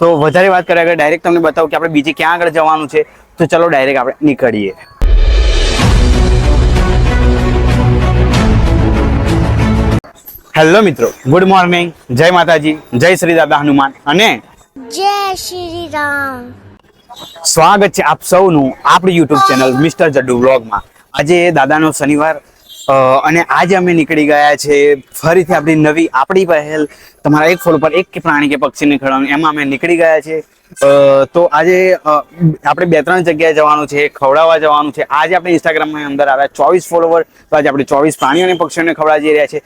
તો વધારે વાત કરે આગળ ડાયરેક્ટ તમને બતાવું કે આપણે બીજે ક્યાં આગળ જવાનું છે તો ચલો ડાયરેક્ટ આપણે નીકળીએ. હેલો મિત્રો ગુડ મોર્નિંગ જય માતાજી જય શ્રી દાદા હનુમાન અને જય શ્રી રામ. સ્વાગત છે આપ સૌનું આપણી યુટ્યુબ ચેનલ મિસ્ટર જડ્ડુ વ્લોગમાં. આજે દાદાનો શનિવાર અને આજે અમે નીકળી ગયા છે ફરીથી આપણી નવી આપણી પહેલ. તમારા એક ફોન પર એક પ્રાણી કે પક્ષીને ખવડાવવાનું, એમાં અમે નીકળી ગયા છે. તો આજે આપણે બે ત્રણ જગ્યાએ જવાનું છે, ખવડાવવા જવાનું છે. આજે આપણે ઇન્સ્ટાગ્રામની અંદર આવ્યા ચોવીસ ફોલોવર તો આજે આપણે ચોવીસ પ્રાણીઓ અને પક્ષીઓને ખવડાવી રહ્યા છે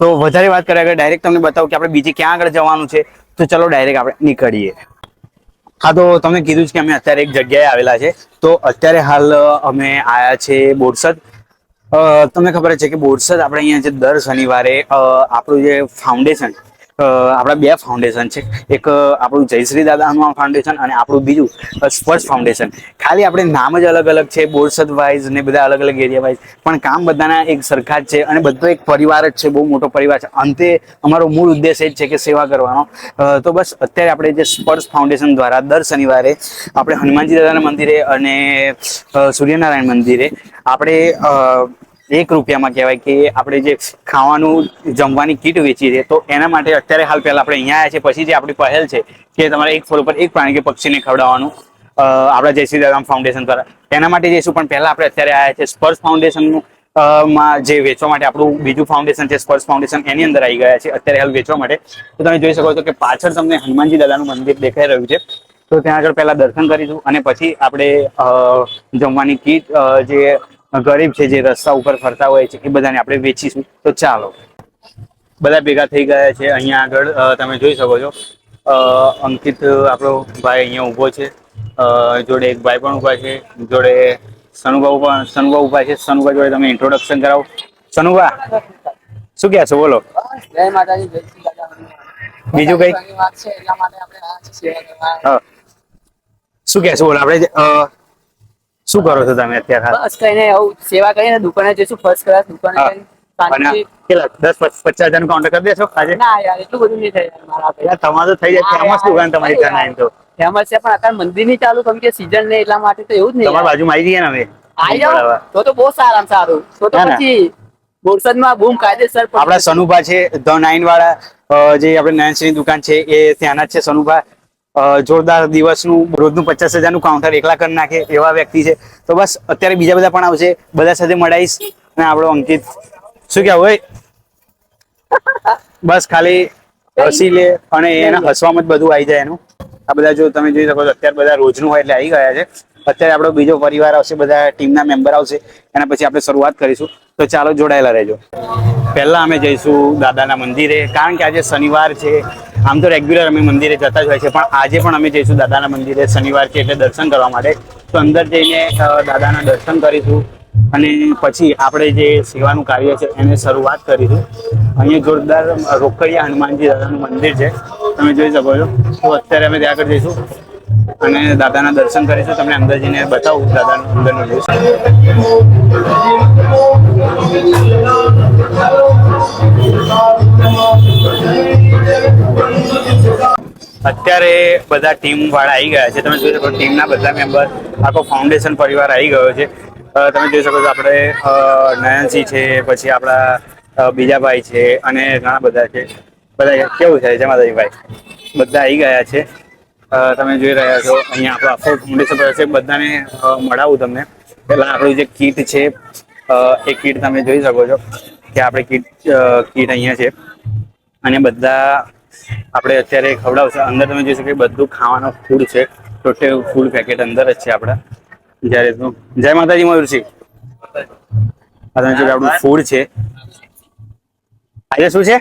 તો વધારે વાત કર્યા આગળ ડાયરેક્ટ તમને બતાવું કે આપણે બીજે ક્યાં આગળ જવાનું છે, તો ચલો ડાયરેક્ટ આપણે નીકળીએ. હા, તો તમે કીધું છે કે અમે અત્યારે એક જગ્યાએ આવેલા છે. તો અત્યારે હાલ અમે આવ્યા છે બોરસદ. તમને ખબર છે કે બોરસદ આપણે અહીંયા જે દર શનિવારે આપણું જે ફાઉન્ડેશન આપણા બે ફાઉન્ડેશન છે. એક આપણું જયશ્રી દાદા હનુમાન ફાઉન્ડેશન અને આપણું બીજું સ્પર્શ ફાઉન્ડેશન ખાલી આપણે નામ જ અલગ અલગ છે, બોરસદ વાઇઝ ને બધા અલગ અલગ એરિયા વાઇઝ પણ કામ બધાના એક સરખા જ છે અને બધો એક પરિવાર જ છે, બહુ મોટો પરિવાર છે. અંતે અમારો મૂળ ઉદ્દેશ એ જ છે કે સેવા કરવાનો. તો બસ અત્યારે આપણે જે સ્પર્શ ફાઉન્ડેશન દ્વારા દર શનિવારે આપણે હનુમાનજી દાદાના મંદિરે અને સૂર્યનારાયણ મંદિરે આપણે એક રૂપિયામાં કહેવાય કે આપણે જે ખાવાનું, જમવાની કીટ વેચી છે તો એના માટે અત્યારે હાલ પહેલા આપણે અહીંયા આવ્યા છે પછી જે આપણી પહેલ છે કે તમારે એક ફળ ઉપર એક પ્રાણી કે પક્ષીને ખવડાવવાનું આપણા જયશ્રી દાદામ ફાઉન્ડેશન દ્વારા. એના માટે જઈશું પણ પહેલા આપણે અત્યારે આવ્યા છે સ્પર્શ ફાઉન્ડેશનનું માં જે વેચવા માટે આપણું બીજું ફાઉન્ડેશન છે, સ્પર્શ ફાઉન્ડેશન એની અંદર આવી ગયા છે અત્યારે હાલ વેચવા માટે. તો તમે જોઈ શકો છો કે પાછળ તમને હનુમાનજી દાદાનું મંદિર દેખાઈ રહ્યું છે. તો ત્યાં આગળ પહેલા દર્શન કરીશું અને પછી આપણે જમવાની કીટ જે ગરીબ છે જે રસ્તા ઉપર ફરતા હોય છે એ બધાને આપણે વેચીશું. તો ચાલો. બધા ભેગા થઈ ગયા છે અહીંયા આગળ તમે જોઈ શકો છો. અંકિત આપણો ભાઈ અહીંયા ઊભો છે. જોડે એક ભાઈ પણ ઊભા છે જોડે સનુભા પણ સનુભા ઊભા છે. સનુભા જોડે તમે ઇન્ટ્રોડક્શન કરાવો. સનુભા શું કહે છો? બોલો. જય માતાજી. બીજું કંઈ? શું કહે છો? બોલો. આપણે શું કરો છો તમે અત્યારે બસ કઈ નહીં આવું સેવા કરીને દુકાને જઈશું ફર્સ્ટ ક્લાસ દુકાને જઈને કેટલા દસ પચાસ હજાર કાઉન્ટર કરી દેશો આજે? ના યાર એટલું બધું નહીં થાય મારા ભાઈ. તમારે તો થઈ જાય ફેમસ દુકાન તમારી ત્યાં આવીને તો. ફેમસ છે પણ અત્યારે મંદિર નહીં ચાલુ કેમ કે સીઝન ને એટલા માટે તો એવું જ નહીં. બાજુમાં આવી ગયા ને આઈ જાઓ તો તો બહુ સારા સારું. તો તો ના, ના. પછી બોરસદમાં બૂમ કાયદેસર આપડા આપણા સનુભા છે ધ નાઇન વાળા જે આપણે નયનશ્રીની દુકાન છે એ ત્યાંના જ છે સનુભા. જોરદાર દિવસનું, રોજનું પચાસ હજારનું કાઉન્ટર એકલા કરી નાખે એવા વ્યક્તિ છે. તો બસ, અત્યારે બીજા બધા પણ આવશે. બધા સાથે મળાઈશ. અને આપણો અંકિત. શું કહેવું હોય? બસ, ખાલી હસી લે અને એના હસવામાં જ બધું આવી જાય એનું. આ બધા જો તમે જોઈ શકો છો, અત્યારે બધા રોજનું હોય એટલે આવી ગયા છે. અત્યારે આપણો બીજો પરિવાર આવશે, બધા ટીમના મેમ્બર આવશે. એના પછી આપણે શરૂઆત કરીશું. તો ચાલો જોડાયેલા રહેજો. પહેલા અમે જઈશું દાદાના મંદિરે, કારણ કે આજે શનિવાર છે. આમ તો રેગ્યુલર અમે મંદિરે જતા જ હોય છે, પણ આજે પણ અમે જઈશું દાદાના મંદિરે શનિવાર છે એટલે દર્શન કરવા માટે. તો અંદર જઈને દાદાના દર્શન કરીશું અને પછી આપણે જે સેવાનું કાર્ય છે એને શરૂઆત કરીશું. અહીંયા જોરદાર રોકડિયા હનુમાનજી દાદાનું મંદિર છે. તમે જોઈ શકો છો. તો અત્યારે અમે ત્યાં આગળ જઈશું અને દાદાના દર્શન કરીશું. તમને અંદર જઈને બતાવું, દાદાનું અંદરનું વ્યૂ અત્યારે બધા ટીમ વાળા આવી ગયા છે. તમે જોઈ શકો ટીમના બધા મેમ્બર આખો ફાઉન્ડેશન પરિવાર આવી ગયો છે. તમે જોઈ શકો છો, આપણે નયનસિંહ છે, પછી આપણા બીજા ભાઈ છે, અને ઘણા બધા છે. બધા કેવું છે જમાદાજી ભાઈ? બધા આવી ગયા છે. તમે જોઈ રહ્યા છો, અહીંયા આપણો આખો ફાઉન્ડેશન પરિવાર છે. બધાને મળાવું તમને. પહેલા આપણું જે કીટ છે એ કીટ તમે જોઈ શકો છો કે આપણે કીટ કીટ અહીંયા છે. અને બધા આપણે અત્યારે ખવડાવશે. અંદર તમે જોઈ શકો બધું ખાવાનું ફૂડ છે. ટોટલ ફૂડ પેકેટ અંદર જ છે આપણા. જ્યારે તો જય માતાજી મયુરસિંહ ફૂડ છે. આજે શું છે?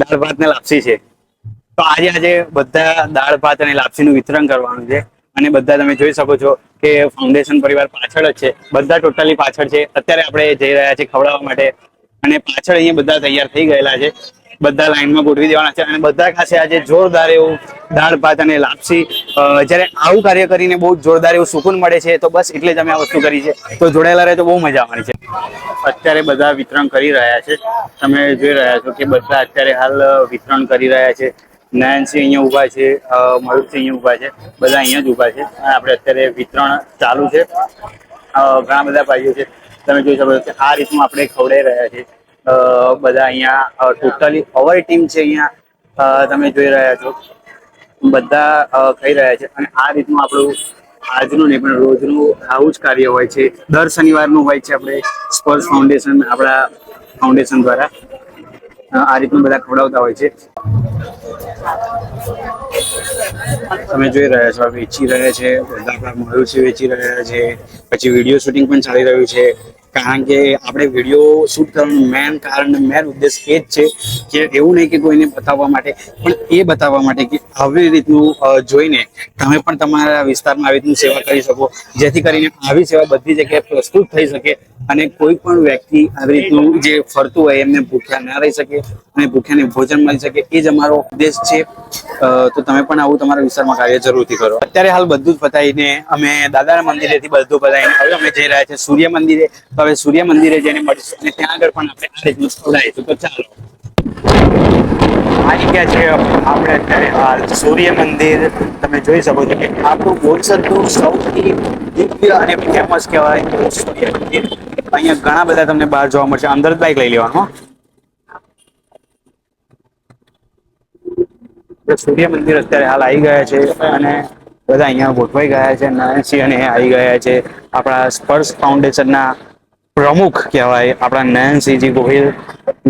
દાળ ભાત ને લાપસી છે. તો આજે આજે બધા દાળ ભાત અને લાપસીનું વિતરણ કરવાનું છે. અને બધા તમે જોઈ શકો છો કે ફાઉન્ડેશન પરિવાર પાછળ જ છે. બધા ટોટલી પાછળ છે. અત્યારે આપણે જઈ રહ્યા છીએ ખવડાવવા માટે. અને પાછળ અહીંયા બધા તૈયાર થઈ ગયેલા છે. બધા લાઈનમાં ગોઠવી દેવાના છે અને બધા ખાસે આજે જોરદાર એવું દાળ ભાત અને લાપસી જ્યારે આવું કાર્ય કરીને બહુ જોરદાર એવું સુકૂન મળે છે તો બસ એટલે જ અમે આ વસ્તુ કરી છે. તો જોડાયેલા રહે તો બહુ મજા આવવાની છે. અત્યારે બધા વિતરણ કરી રહ્યા છે. તમે જોઈ રહ્યા છો કે બધા અત્યારે હાલ વિતરણ કરી રહ્યા છે. નયનસિંહ અહીંયા ઊભા છે મયુરસિંહ અહીંયા ઊભા છે. બધા અહીંયા જ ઊભા છે. આપણે અત્યારે વિતરણ ચાલુ છે. ઘણા બધા ભાઈઓ છે. તમે જોઈ શકો છો આ રીતનું આપણે ખવડાઈ રહ્યા છે અ, બધા અહીંયા ટોટલી અવર ટીમ છે અહીંયા. તમે જોઈ રહ્યા છો. બધા ખાઈ રહ્યા છે. અને આ રીતનું આપણું આજનું નહીં પણ રોજનું આવું જ કાર્ય હોય છે. દર શનિવારનું હોય છે આપણે સ્પર્શ ફાઉન્ડેશન આપણા ફાઉન્ડેશન દ્વારા. આ રીતનું બધા ખવડાવતા હોય છે. તમે જોઈ રહ્યા છો, વેચી રહ્યા છે, બધા આપણા છે, વેચી રહ્યા છે. પછી વીડિયો શૂટિંગ પણ ચાલી રહ્યું છે. કારણ કે આપણે વીડિયો શૂટ કરવાનું મેન કારણ મેન ઉદ્દેશ એ જ છે કે એવું નહીં કે કોઈને બતાવવા માટે, પણ એ બતાવવા માટે કે આવી રીતનું જોઈને તમે પણ તમારા વિસ્તારમાં આવી રીતની સેવા કરી શકો, જેથી કરીને આવી સેવા બધી જગ્યાએ પ્રસ્તુત થઈ શકે અને કોઈ પણ વ્યક્તિ આવી રીતનું જે ફરતું હોય એમને ભૂખ્યા ના રહી શકે અને ભૂખ્યાને ભોજન મળી શકે, એ જ અમારો ઉદ્દેશ છે. તો તમે પણ આવું તમારા વિસ્તારમાં કાર્ય જરૂરથી કરો. અત્યારે હાલ બધું જ પતાવીને અમે દાદાના મંદિરેથી બધું પતાવીને હવે અમે જઈ રહ્યા છે સૂર્ય મંદિરે. હવે સૂર્ય મંદિરે જઈને મળીશું અને ત્યાં આગળ પણ આપણે આ રીતનું ખવડાવીશું તો ચાલો. આવી ગયા છે આપણે અત્યારે હાલ સૂર્ય મંદિર, તમે જોઈ શકો છો કે આપણું બોરસદનું સૌથી દિવ્ય અને ફેમસ કહેવાય સૂર્ય મંદિર. અહીંયા ઘણા બધા તમને બહાર જોવા મળશે. અંદર બાઈક લઈ લેવાનું સૂર્ય મંદિર અત્યારે હાલ આવી ગયા છે અને બધા અહીંયા ગોઠવાઈ ગયા છે નયનસિંહ અને આવી ગયા છે. આપણા સ્પર્શ ફાઉન્ડેશનના પ્રમુખ કહેવાય આપણા નયનસિંહજી ગોહિલ,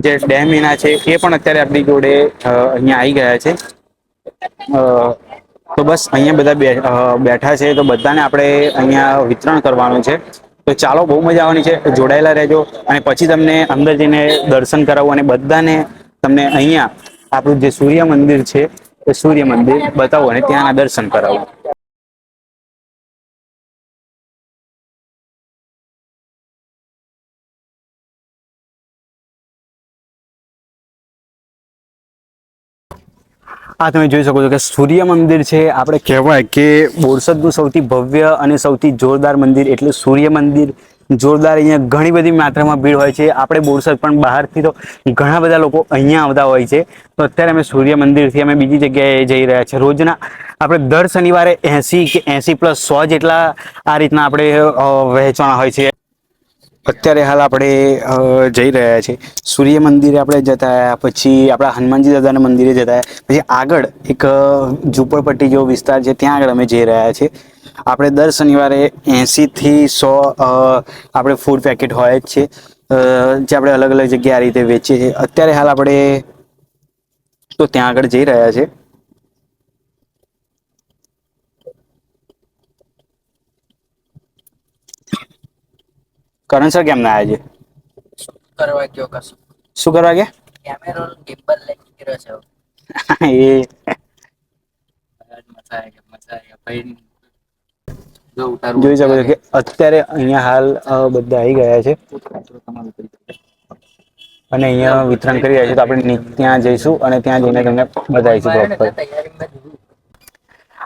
જે ડેમીના છે, એ પણ અત્યારે આપણી જોડે અહીંયા આવી ગયા છે. તો બસ અહીંયા બધા બેઠા છે, તો બધાને આપણે અહીંયા વિતરણ કરવાનું છે. તો ચાલો, બહુ મજા આવવાની છે. જોડાયેલા રહેજો. અને પછી તમને અંદર જઈને દર્શન કરાવું અને બધાને તમને અહીંયા આપણું જે સૂર્ય મંદિર છે, એ સૂર્ય મંદિર બતાવું અને ત્યાંના દર્શન કરાવું. આ તમે જોઈ શકો છો કે સૂર્ય મંદિર છે. આપણે કહેવાય કે બોરસદનું સૌથી ભવ્ય અને સૌથી જોરદાર મંદિર, એટલે સૂર્ય મંદિર જોરદાર અહીંયા ઘણી બધી માત્રામાં ભીડ હોય છે. આપણે બોરસદ પણ બહારથી તો ઘણા બધા લોકો અહીંયા આવતા હોય છે. તો અત્યારે અમે સૂર્ય મંદિરથી અમે બીજી જગ્યાએ જઈ રહ્યા છીએ. રોજના આપણે દર શનિવારે એંસી કે એંસી પ્લસ સો જેટલા આ રીતના આપણે વહેંચવાના હોય છે. અત્યારે હાલ આપણે જઈ રહ્યા છીએ. સૂર્ય મંદિરે આપણે જતા પછી આપણા હનુમાનજી દાદાના મંદિરે જતા પછી આગળ એક ઝૂંપડપટ્ટી જેવો વિસ્તાર છે, ત્યાં આગળ અમે જઈ રહ્યા છીએ. આપણે દર શનિવારે એંસીથી સો આપણે ફૂડ પેકેટ હોય જ છે જે આપણે અલગ અલગ જગ્યાએ આ રીતે વેચીએ છીએ. અત્યારે હાલ આપણે તો ત્યાં આગળ જઈ રહ્યા છે કરણ સર કેમ ના આવ્યા છે કરવા ગયો કશું શું કરવા ગયા કેમેરો ગિમ્બલ લઈને નીકળ્યો છે એ મજા આવી મજા આવી ભાઈ જોઈ શકો છો કે અત્યારે અહીંયા હાલ બધા આવી ગયા છે અને અહીંયા વિતરણ કરી રહ્યા છે તો આપણે ત્યાં જઈશું અને ત્યાં જઈને તમને બતાવીશું પ્રોપર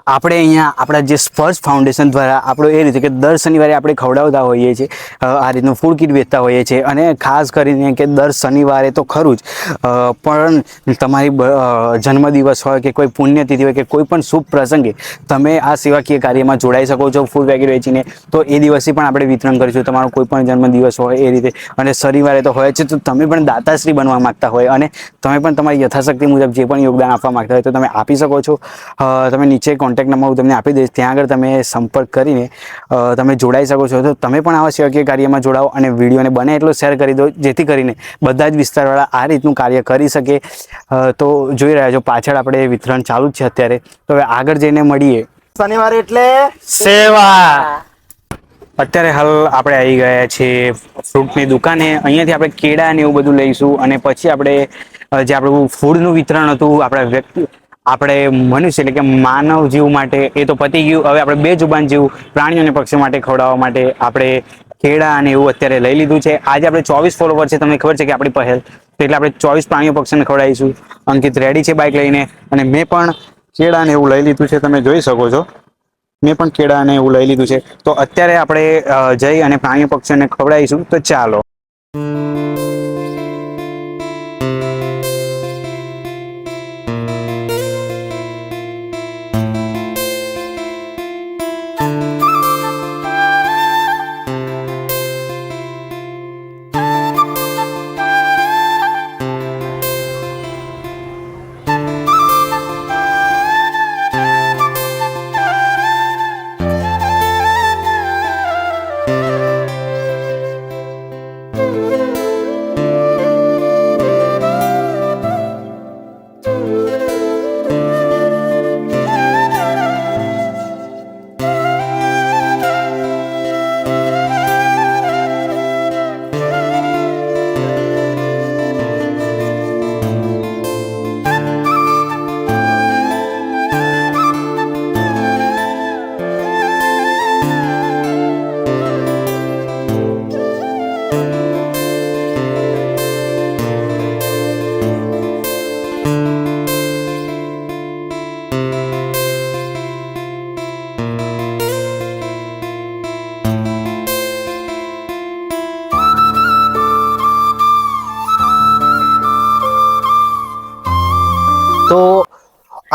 આપણે અહીંયા આપણા જે સ્પર્શ ફાઉન્ડેશન દ્વારા આપણો એ રીતે કે દર શનિવારે આપણે ખવડાવતા હોઈએ છીએ આ રીતનું ફૂડ કિટ વેચતા હોઈએ છીએ અને ખાસ કરીને કે દર શનિવારે તો ખરું જ પણ તમારી જન્મદિવસ હોય કે કોઈ પુણ્યતિથિ હોય કે કોઈ પણ શુભ પ્રસંગે તમે આ સેવાકીય કાર્યમાં જોડાઈ શકો છો ફૂડ પેકેટ વેચીને, તો એ દિવસે પણ આપણે વિતરણ કરીશું. તમારો કોઈ પણ જન્મદિવસ હોય એ રીતે અને શનિવારે તો હોય છે તો તમે પણ દાતાશ્રી બનવા માંગતા હોય અને તમે પણ તમારી યથાશક્તિ મુજબ જે પણ યોગદાન આપવા માંગતા હોય તો તમે આપી શકો છો. તમે નીચે કોન્ટેક્ટ નંબર હું તમને આપી દઈશ. ત્યાં આગળ તમે સંપર્ક કરીને તમે જોડાઈ શકો છો. તો તમે પણ આવા સેવકીય કાર્યમાં જોડાઓ અને વિડીયોને બને એટલો શેર કરી દો જેથી કરીને બધા જ વિસ્તારવાળા આ રીતનું કાર્ય કરી શકે. તો જોઈ રહ્યા છો પાછળ આપણે વિતરણ ચાલુ જ છે અત્યારે. તો હવે આગળ જઈને મળીએ. શનિવાર એટલે સેવા. અત્યારે હાલ આપણે આવી ગયા છીએ ફ્રૂટની દુકાને. અહીંયાથી આપણે કેળા ને એવું બધું લઈશું. અને પછી આપણે જે આપણું ફૂડનું વિતરણ હતું આપણા વ્યક્તિ આપણે મનુષ્ય એટલે કે માનવ જીવ માટે એ તો પતી ગયું. હવે આપણે બે જુબાન જીવ, પ્રાણીઓ અને પક્ષીઓ માટે ખવડાવવા માટે આપણે ખેડા અને એવું અત્યારે લઈ લીધું છે. આજે આપણે ચોવીસ ફોલોવર છે. તમને ખબર છે કે આપણી પહેલ. એટલે આપણે ચોવીસ પ્રાણીઓ પક્ષીને ખવડાવીશું. અંકિત રેડી છે બાઇક લઈને. અને મેં પણ કેળા ને એવું લઈ લીધું છે. તમે જોઈ શકો છો. મેં પણ કેળા અને એવું લઈ લીધું છે. તો અત્યારે આપણે જઈ અને પ્રાણીઓ પક્ષીઓને ખવડાવીશું. તો ચાલો.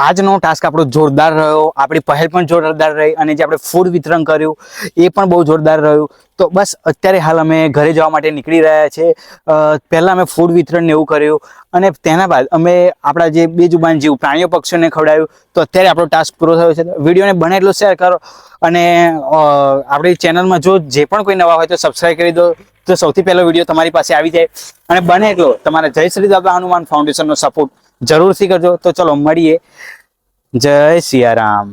આજનો ટાસ્ક આપણો જોરદાર રહ્યો, આપણી પહેલ પણ જોરદાર રહી અને જે આપણે ફૂડ વિતરણ કર્યું, એ પણ બહુ જોરદાર રહ્યું. તો બસ, અત્યારે હાલ અમે ઘરે જવા માટે નીકળી રહ્યા છે પહેલાં અમે ફૂડ વિતરણ ને એવું કર્યું અને તેના બાદ અમે આપણા જે બે જુબાન જીવ પ્રાણીઓ પક્ષીઓને ખવડાવ્યું. તો અત્યારે આપણો ટાસ્ક પૂરો થયો છે. વિડીયોને બને એટલો શેર કરો અને આપણી ચેનલમાં જો જે પણ કોઈ નવા હોય તો સબસ્ક્રાઈબ કરી દો. તો સૌથી પહેલો વીડિયો તમારી પાસે આવી જાય. અને બને એટલો. તમારા જય શ્રી દાદા હનુમાન ફાઉન્ડેશનનો સપોર્ટ જરૂરથી કરજો. તો ચલો મળીએ. જય સિયારામ.